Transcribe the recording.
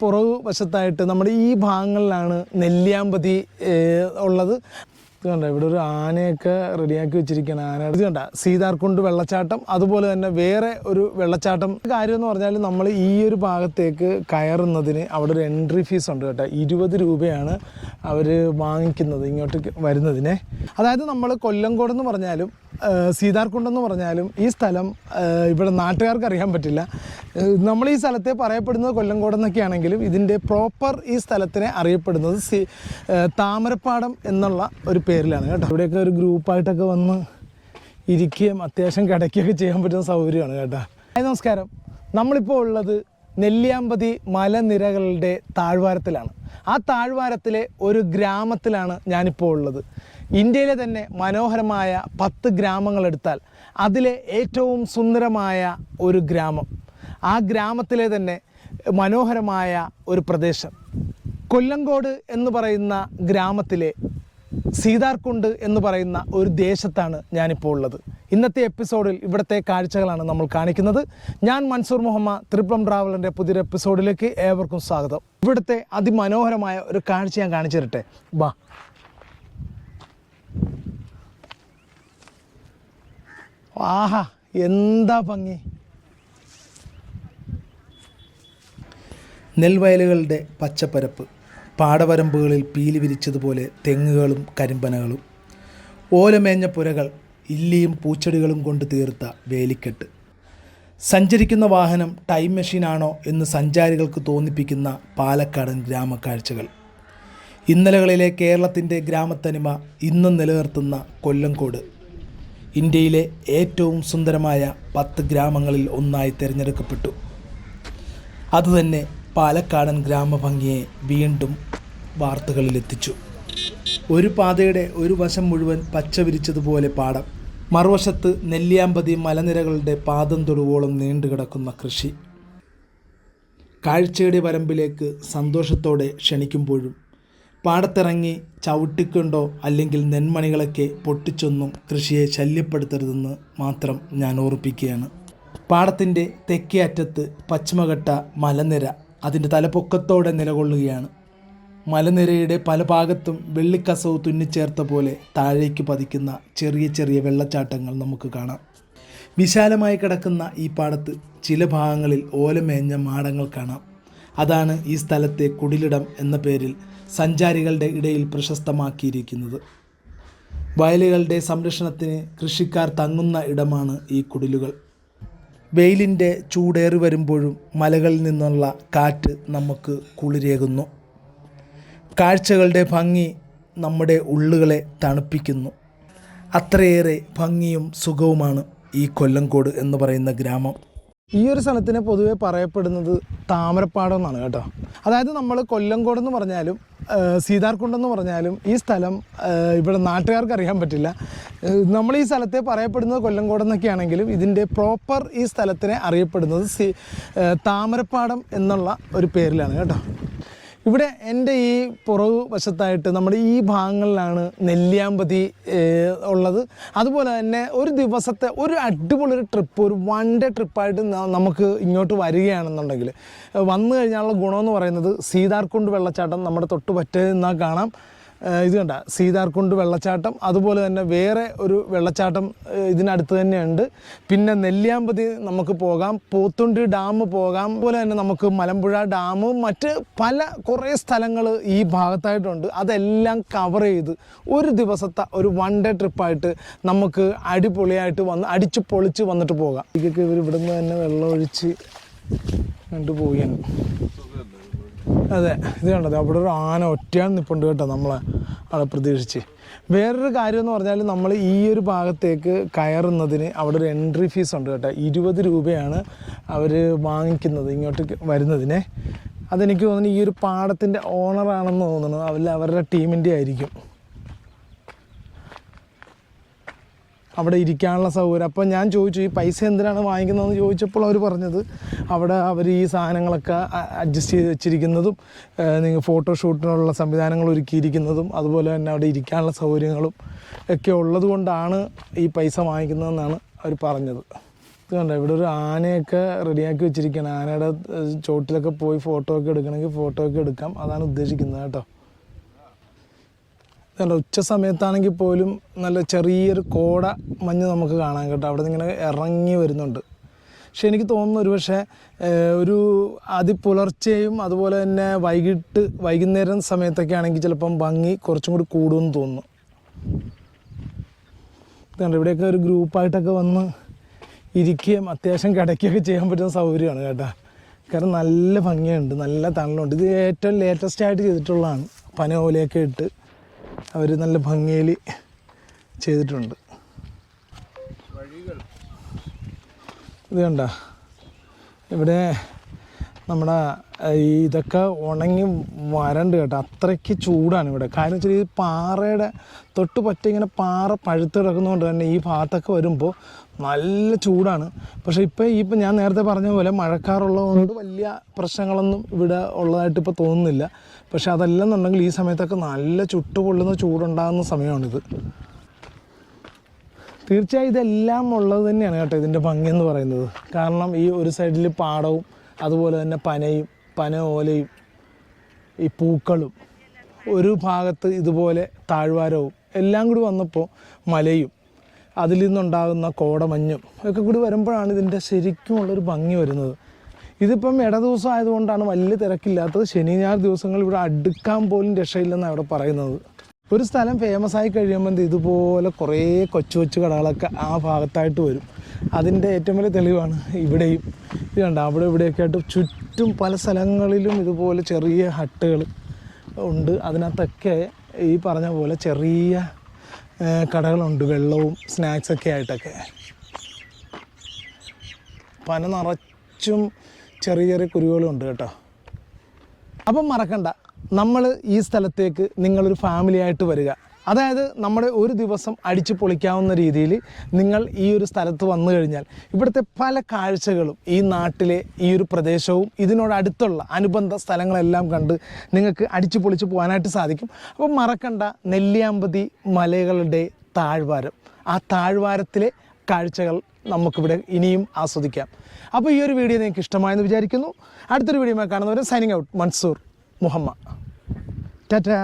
പുറകു വശത്തായിട്ട് നമ്മുടെ ഈ ഭാഗങ്ങളിലാണ് നെല്ലിയാമ്പതി ഉള്ളത്. കണ്ട ഇവിടെ ഒരു ആനയൊക്കെ റെഡിയാക്കി വെച്ചിരിക്കുകയാണ്. ആന ഇത് കണ്ട സീതാർകുണ്ട് വെള്ളച്ചാട്ടം അതുപോലെ തന്നെ വേറെ ഒരു വെള്ളച്ചാട്ടം. കാര്യം എന്ന് പറഞ്ഞാൽ നമ്മൾ ഈ ഒരു ഭാഗത്തേക്ക് കയറുന്നതിന് അവിടെ ഒരു എൻട്രി ഫീസ് ഉണ്ട് കേട്ടോ. ഇരുപത് രൂപയാണ് അവർ വാങ്ങിക്കുന്നത് ഇങ്ങോട്ട് വരുന്നതിന്. അതായത് നമ്മൾ കൊല്ലംകോട് എന്ന് പറഞ്ഞാലും സീതാർകുണ്ടെന്ന് പറഞ്ഞാലും ഈ സ്ഥലം ഇവിടെ നാട്ടുകാർക്ക് അറിയാൻ പറ്റില്ല. നമ്മൾ ഈ സ്ഥലത്തെ പറയപ്പെടുന്നത് കൊല്ലംകോട് എന്നൊക്കെ ആണെങ്കിലും ഇതിന്റെ പ്രോപ്പർ ഈ സ്ഥലത്തിനെ അറിയപ്പെടുന്നത് സി താമരപ്പാടം എന്നുള്ള ഒരു പേരിലാണ് കേട്ടോ. ഇവിടെയൊക്കെ ഒരു ഗ്രൂപ്പായിട്ടൊക്കെ വന്ന് ഇരിക്കുകയും അത്യാവശ്യം കിടക്കുകയൊക്കെ ചെയ്യാൻ പറ്റുന്ന സൗകര്യമാണ് കേട്ടോ. ഹായ് നമസ്കാരം. നമ്മളിപ്പോൾ ഉള്ളത് നെല്ലിയാമ്പതി മലനിരകളുടെ താഴ്വാരത്തിലാണ്. ആ താഴ്വാരത്തിലെ ഒരു ഗ്രാമത്തിലാണ് ഞാനിപ്പോൾ ഉള്ളത്. ഇന്ത്യയിലെ തന്നെ മനോഹരമായ പത്ത് ഗ്രാമങ്ങൾ എടുത്താൽ അതിലെ ഏറ്റവും സുന്ദരമായ ഒരു ഗ്രാമം. ആ ഗ്രാമത്തിലെ തന്നെ മനോഹരമായ ഒരു പ്രദേശം. കൊല്ലങ്കോട് എന്ന് പറയുന്ന ഗ്രാമത്തിലെ സീതാർകുണ്ട് എന്ന് പറയുന്ന ഒരു ദേശത്താണ് ഞാനിപ്പോൾ ഉള്ളത്. ഇന്നത്തെ എപ്പിസോഡിൽ ഇവിടുത്തെ കാഴ്ചകളാണ് നമ്മൾ കാണിക്കുന്നത്. ഞാൻ മൻസൂർ മുഹമ്മദ് ത്രിപ്രം ട്രാവലറിന്റെ പുതിയൊരു എപ്പിസോഡിലേക്ക് ഏവർക്കും സ്വാഗതം. ഇവിടുത്തെ അതിമനോഹരമായ ഒരു കാഴ്ച ഞാൻ കാണിച്ചു തരട്ടെ. ബാ ആഹാ എന്താ ഭംഗി. നെൽവയലുകളുടെ പച്ചപ്പരപ്പ് പാടവരമ്പുകളിൽ പീലി വിരിച്ചതുപോലെ തെങ്ങുകളും കരിമ്പനകളും ഓലമേഞ്ഞ പുരകൾ ഇല്ലിയും പൂച്ചെടികളും കൊണ്ട് തീർത്ത വേലിക്കെട്ട്. സഞ്ചരിക്കുന്ന വാഹനം ടൈം മെഷീനാണോ എന്ന് സഞ്ചാരികൾക്ക് തോന്നിപ്പിക്കുന്ന പാലക്കാടൻ ഗ്രാമക്കാഴ്ചകൾ. ഇന്നലകളിലെ കേരളത്തിന്റെ ഗ്രാമത്തനിമ ഇന്നും നിലനിർത്തുന്ന കൊല്ലംകോട്. ഇന്ത്യയിലെ ഏറ്റവും സുന്ദരമായ പത്ത് ഗ്രാമങ്ങളിൽ ഒന്നായി തിരഞ്ഞെടുക്കപ്പെട്ടു. അതുതന്നെ പാലക്കാടൻ ഗ്രാമഭംഗിയെ വീണ്ടും വാർത്തകളിലെത്തിച്ചു. ഒരു പാതയുടെ ഒരു വശം മുഴുവൻ പച്ച വിരിച്ചതുപോലെ പാടം മറുവശത്ത് നെല്ലിയാമ്പതി മലനിരകളുടെ പാദം തൊടുവോളം നീണ്ടുകിടക്കുന്ന കൃഷി. കാഴ്ചയുടെ വരമ്പിലേക്ക് സന്തോഷത്തോടെ ക്ഷണിക്കുമ്പോഴും പാടത്തിറങ്ങി ചവിട്ടിക്കൊണ്ടോ അല്ലെങ്കിൽ നെന്മണികളൊക്കെ പൊട്ടിച്ചൊന്നും കൃഷിയെ ശല്യപ്പെടുത്തരുതെന്ന് മാത്രം ഞാൻ ഓർപ്പിക്കുകയാണ്. പാടത്തിന്റെ തെക്കേ അറ്റത്ത് പശ്ചിമഘട്ട മലനിര അതിന്റെ തലപ്പൊക്കത്തോടെ നിലകൊള്ളുകയാണ്. മലനിരയുടെ പല ഭാഗത്തും വെള്ളിക്കസവ് തുന്നിച്ചേർത്ത പോലെ താഴേക്ക് പതിക്കുന്ന ചെറിയ ചെറിയ വെള്ളച്ചാട്ടങ്ങൾ നമുക്ക് കാണാം. വിശാലമായി കിടക്കുന്ന ഈ പാടത്ത് ചില ഭാഗങ്ങളിൽ ഓലമേഞ്ഞ മാടങ്ങൾ കാണാം. അതാണ് ഈ സ്ഥലത്തെ കുടിലിടം എന്ന പേരിൽ സഞ്ചാരികളുടെ ഇടയിൽ പ്രശസ്തമാക്കിയിരിക്കുന്നത്. വയലുകളുടെ സംരക്ഷണത്തിന് കൃഷിക്കാർ തങ്ങുന്ന ഇടമാണ് ഈ കുടിലുകൾ. വെയിലിന്റെ ചൂടേറി വരുമ്പോഴും മലകളിൽ നിന്നുള്ള കാറ്റ് നമുക്ക് കുളിരേകുന്നു. കാഴ്ചകളുടെ ഭംഗി നമ്മുടെ ഉള്ളുകളെ തണുപ്പിക്കുന്നു. അത്രയേറെ ഭംഗിയും സുഖവുമാണ് ഈ കൊല്ലംകോട് എന്ന് പറയുന്ന ഗ്രാമം. ഈ ഒരു സ്ഥലത്തിനെ പൊതുവെ പറയപ്പെടുന്നത് താമരപ്പാടം എന്നാണ് കേട്ടോ. അതായത് നമ്മൾ കൊല്ലംകോട് എന്ന് പറഞ്ഞാലും സീതാർകുണ്ടെന്ന് പറഞ്ഞാലും ഈ സ്ഥലം ഇവിടെ നാട്ടുകാർക്ക് അറിയാൻ പറ്റില്ല. നമ്മൾ ഈ സ്ഥലത്തെ പറയപ്പെടുന്നത് കൊല്ലംകോടെന്നൊക്കെയാണെങ്കിലും ഇതിന്റെ പ്രോപ്പർ ഈ സ്ഥലത്തിനെ അറിയപ്പെടുന്നത് സി താമരപ്പാടം എന്നുള്ള ഒരു പേരിലാണ് കേട്ടോ. ഇവിടെ എന്റെ ഈ പുറകു വശത്തായിട്ട് നമ്മുടെ ഈ ഭാഗങ്ങളിലാണ് നെല്ലിയാമ്പതി ഉള്ളത്. അതുപോലെ തന്നെ ഒരു ദിവസത്തെ ഒരു അടിപൊളി ഒരു ട്രിപ്പ് ഒരു വൺ ഡേ ട്രിപ്പായിട്ട് നമുക്ക് ഇങ്ങോട്ട് വരികയാണെന്നുണ്ടെങ്കിൽ വന്നു കഴിഞ്ഞാലുള്ള ഗുണമെന്ന് പറയുന്നത് സീതാർകുണ്ട് വെള്ളച്ചാട്ടം നമ്മുടെ തൊട്ട് പറ്റുന്ന കാണാം. ഇത് കണ്ട സീതാർകുണ്ട് വെള്ളച്ചാട്ടം അതുപോലെ തന്നെ വേറെ ഒരു വെള്ളച്ചാട്ടം ഇതിനടുത്ത് തന്നെയുണ്ട്. പിന്നെ നെല്ലിയാമ്പതി നമുക്ക് പോകാം പോത്തുണ്ടി ഡാം പോകാം അതുപോലെ തന്നെ നമുക്ക് മലമ്പുഴ ഡാം മറ്റ് പല കുറേ സ്ഥലങ്ങൾ ഈ ഭാഗത്തായിട്ടുണ്ട്. അതെല്ലാം കവർ ചെയ്ത് ഒരു ദിവസത്തെ ഒരു വൺ ഡേ ട്രിപ്പായിട്ട് നമുക്ക് അടിപൊളിയായിട്ട് വന്ന് അടിച്ച് പൊളിച്ച് വന്നിട്ട് പോകാം. ഇതൊക്കെ ഇവർ ഇവിടുന്ന് തന്നെ വെള്ളം ഒഴിച്ച് കണ്ടു പോവുകയാണ്. അതെ ഇത് കണ്ടത്. അവിടെ ഒരു ആന ഒറ്റയാണ് നിൽപ്പുണ്ട് കേട്ടോ നമ്മളെ അവിടെ പ്രതീക്ഷിച്ച്. വേറൊരു കാര്യം എന്ന് പറഞ്ഞാൽ നമ്മൾ ഈ ഒരു ഭാഗത്തേക്ക് കയറുന്നതിന് അവിടെ ഒരു എൻട്രി ഫീസ് ഉണ്ട് കേട്ടോ. ഇരുപത് രൂപയാണ് അവർ വാങ്ങിക്കുന്നത് ഇങ്ങോട്ട് വരുന്നതിനെ. അതെനിക്ക് തോന്നുന്നു ഈ ഒരു പാടത്തിന്റെ ഓണറാണെന്ന് തോന്നുന്നു. അവർ അവരുടെ ടീമിന്റെ ആയിരിക്കും. അവിടെ ഇരിക്കാനുള്ള സൗകര്യം. അപ്പോൾ ഞാൻ ചോദിച്ചു ഈ പൈസ എന്തിനാണ് വാങ്ങിക്കുന്നതെന്ന് ചോദിച്ചപ്പോൾ അവർ പറഞ്ഞത് അവിടെ അവർ ഈ സാധനങ്ങളൊക്കെ അഡ്ജസ്റ്റ് ചെയ്ത് വെച്ചിരിക്കുന്നതും നിങ്ങൾ ഫോട്ടോഷൂട്ടിനുള്ള സംവിധാനങ്ങൾ ഒരുക്കിയിരിക്കുന്നതും അതുപോലെ തന്നെ അവിടെ ഇരിക്കാനുള്ള സൗകര്യങ്ങളും ഒക്കെ ഉള്ളത് കൊണ്ടാണ് ഈ പൈസ വാങ്ങിക്കുന്നതെന്നാണ് അവർ പറഞ്ഞത്. ഇതുകൊണ്ട് കണ്ടോ ഇവിടെ ഒരു ആനയൊക്കെ റെഡിയാക്കി വെച്ചിരിക്കുകയാണ്. ആനയുടെ ചോട്ടിലൊക്കെ പോയി ഫോട്ടോ ഒക്കെ എടുക്കണമെങ്കിൽ ഫോട്ടോ ഒക്കെ എടുക്കാം. അതാണ് ഉദ്ദേശിക്കുന്നത് കേട്ടോ. കണ്ടോ ഉച്ച സമയത്താണെങ്കിൽ പോലും നല്ല ചെറിയൊരു കോട മഞ്ഞ് നമുക്ക് കാണാൻ കേട്ടോ. അവിടെ നിന്ന് ഇങ്ങനെ ഇറങ്ങി വരുന്നുണ്ട്. പക്ഷെ എനിക്ക് തോന്നുന്നു ഒരു പക്ഷേ ഒരു അതിപുലർച്ചെയും അതുപോലെ തന്നെ വൈകിട്ട് വൈകുന്നേരം സമയത്തൊക്കെ ആണെങ്കിൽ ചിലപ്പം ഭംഗി കുറച്ചും കൂടി കൂടുമെന്ന് തോന്നുന്നു. കണ്ടോ ഇവിടെയൊക്കെ ഒരു ഗ്രൂപ്പായിട്ടൊക്കെ വന്ന് ഇരിക്കുകയും അത്യാവശ്യം കിടക്കുകയൊക്കെ ചെയ്യാൻ പറ്റുന്ന സൗകര്യമാണ് കേട്ടോ. കാരണം നല്ല ഭംഗിയുണ്ട് നല്ല തണലുണ്ട്. ഇത് ഏറ്റവും ലേറ്റസ്റ്റ് ആയിട്ട് ചെയ്തിട്ടുള്ളതാണ്. പനോലയൊക്കെ ഇട്ട്. അവർ നല്ല ഭംഗിയിൽ ചെയ്തിട്ടുണ്ട്. ഇത് കണ്ട. ഇവിടെ നമ്മുടെ ഇതൊക്കെ ഉണങ്ങി വരണ്ട് കേട്ടോ. അത്രയ്ക്ക് ചൂടാണ് ഇവിടെ. കാരണം വെച്ചാൽ ഈ പാറയുടെ തൊട്ട് പറ്റിങ്ങനെ പാറ പഴുത്ത് കിടക്കുന്നതുകൊണ്ട് തന്നെ ഈ ഭാഗത്തൊക്കെ വരുമ്പോൾ നല്ല ചൂടാണ്. പക്ഷേ ഇപ്പോൾ ഈ ഇപ്പം ഞാൻ നേരത്തെ പറഞ്ഞ പോലെ മഴക്കാറുള്ളതുകൊണ്ട് വലിയ പ്രശ്നങ്ങളൊന്നും ഇവിടെ ഉള്ളതായിട്ട് ഇപ്പോൾ തോന്നുന്നില്ല. പക്ഷെ അതല്ലെന്നുണ്ടെങ്കിൽ ഈ സമയത്തൊക്കെ നല്ല ചുട്ടുപൊള്ളുന്ന ചൂടുണ്ടാകുന്ന സമയമാണിത്. തീർച്ചയായും ഇതെല്ലാം ഉള്ളത് തന്നെയാണ് കേട്ടോ ഇതിന്റെ ഭംഗി എന്ന് പറയുന്നത്. കാരണം ഈ ഒരു സൈഡിൽ പാടവും അതുപോലെ തന്നെ പനയും പന ഓലയും ഈ പൂക്കളും ഒരു ഭാഗത്ത് ഇതുപോലെ താഴ്വാരവും എല്ലാം കൂടി വന്നപ്പോൾ മലയും അതിൽ നിന്നുണ്ടാകുന്ന കോടമഞ്ഞും ഒക്കെ കൂടി വരുമ്പോഴാണ് ഇതിന്റെ ശരിക്കുമുള്ളൊരു ഭംഗി വരുന്നത്. ഇതിപ്പം ഇട ദിവസം ആയതുകൊണ്ടാണ് വലിയ തിരക്കില്ലാത്തത്. ശനി ഞായർ ദിവസങ്ങൾ ഇവിടെ അടുക്കാൻ പോലും രക്ഷയില്ലെന്നാണ് ഇവിടെ പറയുന്നത്. ഒരു സ്ഥലം ഫേമസ് ആയി കഴിയുമ്പോൾ ഇതുപോലെ കുറേ കൊച്ചു കൊച്ചു കടകളൊക്കെ ആ ഭാഗത്തായിട്ട് വരും. അതിന്റെ ഏറ്റവും വലിയ തെളിവാണ് ഇവിടെയും. ഇത് കണ്ട? അവിടെ ഇവിടെയൊക്കെ ആയിട്ട് ചുറ്റും പല സ്ഥലങ്ങളിലും ഇതുപോലെ ചെറിയ ഹട്ടുകൾ ഉണ്ട്. അതിനകത്തൊക്കെ ഈ പറഞ്ഞ പോലെ ചെറിയ കടകളുണ്ട്. വെള്ളവും സ്നാക്സൊക്കെ ആയിട്ടൊക്കെ. പന നിറച്ചും ചെറിയ ചെറിയ കുരുവുകളും ഉണ്ട് കേട്ടോ. അപ്പം മറക്കണ്ട. നമ്മൾ ഈ സ്ഥലത്തേക്ക് നിങ്ങളൊരു ഫാമിലി ആയിട്ട് വരിക. അതായത് നമ്മുടെ ഒരു ദിവസം അടിച്ചു പൊളിക്കാവുന്ന രീതിയിൽ നിങ്ങൾ ഈ ഒരു സ്ഥലത്ത് വന്നു കഴിഞ്ഞാൽ ഇവിടുത്തെ പല കാഴ്ചകളും ഈ നാട്ടിലെ ഈ ഒരു പ്രദേശവും ഇതിനോടടുത്തുള്ള അനുബന്ധ സ്ഥലങ്ങളെല്ലാം കണ്ട് നിങ്ങൾക്ക് അടിച്ചു പൊളിച്ച് പോകാനായിട്ട് സാധിക്കും. അപ്പോൾ മറക്കണ്ട നെല്ലിയാമ്പതി മലകളുടെ താഴ്വാരം. ആ താഴ്വാരത്തിലെ കാഴ്ചകൾ നമുക്കിവിടെ ഇനിയും ആസ്വദിക്കാം. അപ്പോൾ ഈ ഒരു വീഡിയോ നിങ്ങൾക്ക് ഇഷ്ടമായെന്ന് വിചാരിക്കുന്നു. അടുത്തൊരു വീഡിയോ കാണുന്നവരെ സൈനിങ് ഔട്ട് മൻസൂർ മുഹമ്മ. ടാറ്റാ.